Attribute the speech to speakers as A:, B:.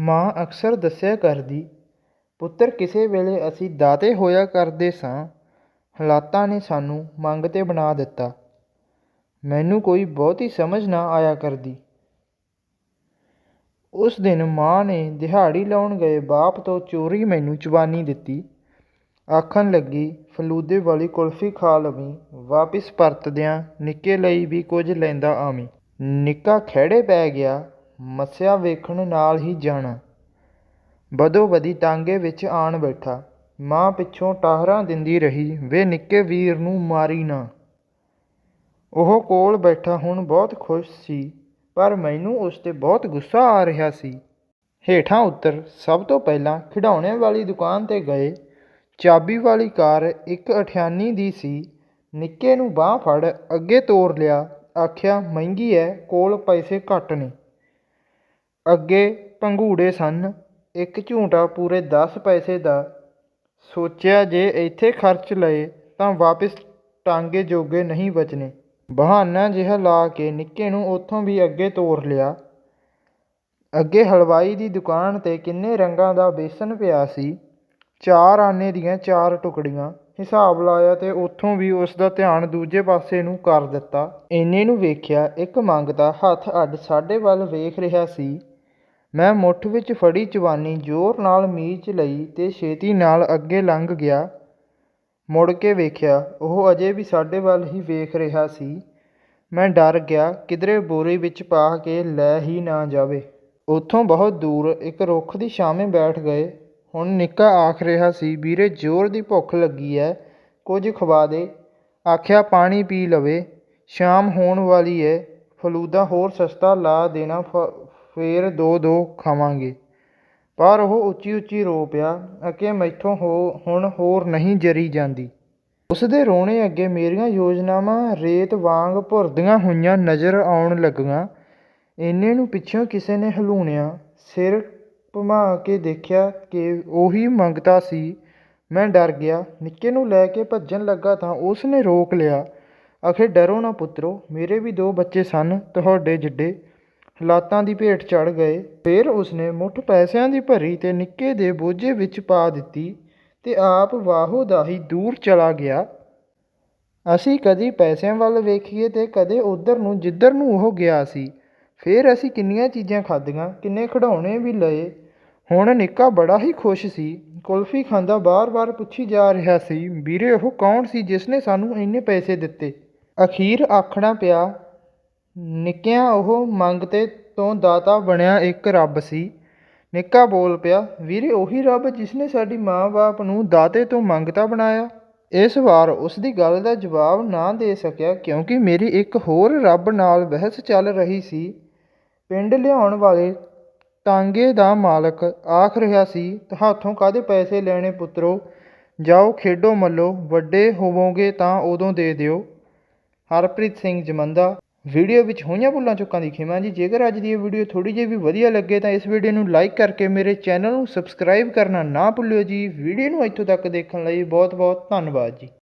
A: ਮਾਂ ਅਕਸਰ ਦੱਸਿਆ ਕਰਦੀ, ਪੁੱਤਰ, ਕਿਸੇ ਵੇਲੇ ਅਸੀਂ ਦਾਤੇ ਹੋਇਆ ਕਰਦੇ ਸਾਂ, ਹਾਲਾਤਾਂ ਨੇ ਸਾਨੂੰ ਮੰਗ 'ਤੇ ਬਣਾ ਦਿੱਤਾ। ਮੈਨੂੰ ਕੋਈ ਬਹੁਤੀ ਸਮਝ ਨਾ ਆਇਆ ਕਰਦੀ। ਉਸ ਦਿਨ ਮਾਂ ਨੇ ਦਿਹਾੜੀ ਲਾਉਣ ਗਏ ਬਾਪ ਤੋਂ ਚੋਰੀ ਮੈਨੂੰ ਚੁਬਾਨੀ ਦਿੱਤੀ। ਆਖਣ ਲੱਗੀ, ਫਲੂਦੇ ਵਾਲੀ ਕੁਲਫੀ ਖਾ ਲਵੀਂ, ਵਾਪਿਸ ਪਰਤਦਿਆਂ, ਨਿੱਕੇ ਲਈ ਵੀ ਕੁਝ ਲੈਂਦਾ ਆਵੀਂ। ਨਿੱਕਾ ਖਹਿੜੇ ਪੈ ਗਿਆ ਮੱਸਿਆ ਵੇਖਣ ਨਾਲ ਹੀ ਜਾਣਾ ਬਦੋ ਬਦੀ ਤਾਂਗੇ ਵਿੱਚ ਆਣ ਬੈਠਾ। ਮਾਂ ਪਿੱਛੋਂ ਟਾਹਰਾਂ ਦਿੰਦੀ ਰਹੀ, ਵੇ ਨਿੱਕੇ ਵੀਰ ਨੂੰ ਮਾਰੀ ਨਾ। ਉਹ ਕੋਲ ਬੈਠਾ ਹੁਣ ਬਹੁਤ ਖੁਸ਼ ਸੀ, ਪਰ ਮੈਨੂੰ ਉਸ 'ਤੇ ਬਹੁਤ ਗੁੱਸਾ ਆ ਰਿਹਾ ਸੀ। ਹੇਠਾਂ ਉੱਤਰ, ਸਭ ਤੋਂ ਪਹਿਲਾਂ ਖਿਡੌਣੇ ਵਾਲੀ ਦੁਕਾਨ 'ਤੇ ਗਏ। ਚਾਬੀ ਵਾਲੀ ਕਾਰ ਇੱਕ ਅਠਿਆਨੀ ਦੀ ਸੀ। ਨਿੱਕੇ ਨੂੰ ਬਾਹ ਫੜ, ਅੱਗੇ ਤੋਰ ਲਿਆ। ਆਖਿਆ, ਮਹਿੰਗੀ ਐ, ਕੋਲ ਪੈਸੇ ਘੱਟ ਨੇ। ਅੱਗੇ ਪੰਘੂੜੇ ਸਨ। ਇੱਕ ਝੂੰਟਾ ਪੂਰੇ ਦਸ ਪੈਸੇ ਦਾ। ਸੋਚਿਆ ਜੇ ਇੱਥੇ ਖਰਚ ਲਏ ਤਾਂ ਵਾਪਿਸ ਟਾਂਗੇ ਜੋਗੇ ਨਹੀਂ ਬਚਨੇ। ਬਹਾਨਾ ਜਿਹਾ ਲਾ ਕੇ ਨਿੱਕੇ ਨੂੰ ਉੱਥੋਂ ਵੀ ਅੱਗੇ ਤੋਰ ਲਿਆ। ਅੱਗੇ ਹਲਵਾਈ ਦੀ ਦੁਕਾਨ 'ਤੇ ਕਿੰਨੇ ਰੰਗਾਂ ਦਾ ਬੇਸਨ ਪਿਆ ਸੀ। ਚਾਰ ਆਨੇ ਦੀਆਂ ਚਾਰ ਟੁਕੜੀਆਂ। ਹਿਸਾਬ ਲਾਇਆ ਤੇ ਉੱਥੋਂ ਵੀ ਉਸ ਦਾ ਧਿਆਨ ਦੂਜੇ ਪਾਸੇ ਨੂੰ ਕਰ ਦਿੱਤਾ। ਇੰਨੇ ਨੂੰ ਵੇਖਿਆ ਇੱਕ ਮੰਗਤਾ ਹੱਥ ਅੱਡ ਸਾਡੇ ਵੱਲ ਵੇਖ ਰਿਹਾ ਸੀ। ਮੈਂ ਮੁੱਠ ਵਿੱਚ ਫੜੀ ਚਵਾਨੀ ਜ਼ੋਰ ਨਾਲ ਮੀਚ ਲਈ ਅਤੇ ਛੇਤੀ ਨਾਲ ਅੱਗੇ ਲੰਘ ਗਿਆ। ਮੁੜ ਕੇ ਵੇਖਿਆ, ਉਹ ਅਜੇ ਵੀ ਸਾਡੇ ਵੱਲ ਹੀ ਵੇਖ ਰਿਹਾ ਸੀ। ਮੈਂ ਡਰ ਗਿਆ, ਕਿਧਰੇ ਬੋਰੀ ਵਿੱਚ ਪਾ ਕੇ ਲੈ ਹੀ ਨਾ ਜਾਵੇ। ਉੱਥੋਂ ਬਹੁਤ ਦੂਰ ਇੱਕ ਰੁੱਖ ਦੀ ਛਾਵੇਂ ਬੈਠ ਗਏ। ਹੁਣ ਨਿੱਕਾ ਆਖ ਰਿਹਾ ਸੀ, ਵੀਰੇ, ਜ਼ੋਰ ਦੀ ਭੁੱਖ ਲੱਗੀ ਐ, ਕੁਝ ਖਵਾ ਦੇ। ਆਖਿਆ, ਪਾਣੀ ਪੀ ਲਵੇ। ਸ਼ਾਮ ਹੋਣ ਵਾਲੀ ਐ, ਫਲੂਦਾ ਹੋਰ ਸਸਤਾ ਲਾ ਦੇਣਾ ਫੇਰ ਦੋ ਦੋ ਖਾਵਾਂਗੇ। ਪਰ ਉਹ ਉੱਚੀ ਉੱਚੀ ਰੋ ਪਿਆ ਅਕੇ ਮੈਥੋਂ ਹੋ, ਹੁਣ ਹੋਰ ਨਹੀਂ ਜਰੀ ਜਾਂਦੀ। ਉਸ ਦੇ ਰੋਣੇ ਅੱਗੇ ਮੇਰੀਆਂ ਯੋਜਨਾਵਾਂ ਰੇਤ ਵਾਂਗ ਭੁਰਦੀਆਂ ਹੋਈਆਂ ਨਜ਼ਰ ਆਉਣ ਲੱਗੀਆਂ। ਇੰਨੇ ਨੂੰ ਪਿੱਛੋਂ ਕਿਸੇ ਨੇ ਹਲੂਣਿਆ ਸਿਰ ਭਮਾ ਕੇ ਦੇਖਿਆ ਕਿ ਉਹੀ ਮੰਗਤਾ ਸੀ। ਮੈਂ ਡਰ ਗਿਆ। ਨਿੱਕੇ ਨੂੰ ਲੈ ਕੇ ਭੱਜਣ ਲੱਗਾ ਤਾਂ ਉਸ ਨੇ ਰੋਕ ਲਿਆ। ਆਖੇ ਡਰੋ ਨਾ ਪੁੱਤਰੋ, ਮੇਰੇ ਵੀ ਦੋ ਬੱਚੇ ਸਨ, ਤੁਹਾਡੇ ਜਿੱਡੇ। ਹਾਲਾਤਾਂ ਦੀ ਭੇਟ ਚੜ ਗਏ। ਫਿਰ ਉਸਨੇ ਮੁੱਠ ਪੈਸਿਆਂ ਦੀ ਭਰੀ ਤੇ ਨਿੱਕੇ ਦੇ ਬੋਝੇ ਵਿੱਚ ਪਾ ਦਿੱਤੀ ਤੇ ਆਪ ਵਾਹੋ ਦਾਹੀ ਦੂਰ ਚਲਾ ਗਿਆ। ਅਸੀਂ ਕਦੀ ਪੈਸਿਆਂ ਵੱਲ ਵੇਖੀਏ ਤੇ ਕਦੇ ਉਧਰ ਨੂੰ ਜਿੱਧਰ ਨੂੰ ਉਹ ਗਿਆ ਸੀ। ਫਿਰ ਅਸੀਂ ਕਿੰਨੀਆਂ ਚੀਜ਼ਾਂ ਖਾਧੀਆਂ, ਕਿੰਨੇ ਖਿਡੌਣੇ ਵੀ ਲਏ। ਹੁਣ ਨਿੱਕਾ ਬੜਾ ਹੀ ਖੁਸ਼ ਸੀ। ਕੁਲਫੀ ਖਾਂਦਾ ਬਾਰ-ਬਾਰ ਪੁੱਛੀ ਜਾ ਰਿਹਾ ਸੀ, ਵੀਰੇ, ਉਹ ਕੌਣ ਸੀ ਜਿਸ ਨੇ ਸਾਨੂੰ ਇੰਨੇ ਪੈਸੇ ਦਿੱਤੇ? ਅਖੀਰ ਆਖਣਾ ਪਿਆ ਨਿੱਕਿਆਂ ਉਹ ਮੰਗਤੇ ਤੋਂ ਦਾਤਾ ਬਣਿਆ ਇੱਕ ਰੱਬ ਸੀ। ਨਿੱਕਾ ਬੋਲ ਪਿਆ, ਵੀਰੇ, ਉਹੀ ਰੱਬ ਜਿਸਨੇ ਸਾਡੀ ਮਾਂ-ਬਾਪ ਨੂੰ ਦਾਤੇ ਤੋਂ ਮੰਗਤਾ ਬਣਾਇਆ। ਇਸ ਵਾਰ ਉਸ ਦੀ ਗੱਲ ਦਾ ਜਵਾਬ ਨਾ ਦੇ ਸਕਿਆ, ਕਿਉਂਕਿ ਮੇਰੀ ਇੱਕ ਹੋਰ ਰੱਬ ਨਾਲ ਬਹਿਸ ਚੱਲ ਰਹੀ ਸੀ। ਪਿੰਡ ਲਿਆਉਣ ਵਾਲੇ ਟਾਂਗੇ ਦਾ ਮਾਲਕ ਆਖ ਰਿਹਾ ਸੀ ਤੁਹਾਥੋਂ ਕਾਹਦੇ ਪੈਸੇ ਲੈਣੇ ਪੁੱਤਰੋ? ਜਾਓ, ਖੇਡੋ, ਮੱਲੋ, ਵੱਡੇ ਹੋਵੋਗੇ ਤਾਂ ਉਦੋਂ ਦੇ ਦਿਓ। ਹਰਪ੍ਰੀਤ ਸਿੰਘ ਜਮੰਦਾ ਵੀਡੀਓ ਵਿੱਚ ਹੋਈਆਂ ਭੁੱਲਾਂ ਚੁੱਕਾਂ ਦੀ ਖਿਮਾ ਜੀ। ਜੇਕਰ ਅੱਜ ਦੀ ਇਹ ਵੀਡੀਓ ਥੋੜੀ ਜਿਹੀ ਵੀ ਵਧੀਆ ਲੱਗੇ, ਤਾਂ ਇਸ ਵੀਡੀਓ ਨੂੰ ਲਾਈਕ ਕਰਕੇ ਮੇਰੇ ਚੈਨਲ ਨੂੰ ਸਬਸਕ੍ਰਾਈਬ ਕਰਨਾ ਨਾ ਭੁੱਲਿਓ ਜੀ। ਵੀਡੀਓ ਨੂੰ ਇੱਥੋਂ ਤੱਕ ਦੇਖਣ ਲਈ ਬਹੁਤ ਬਹੁਤ ਧੰਨਵਾਦ ਜੀ।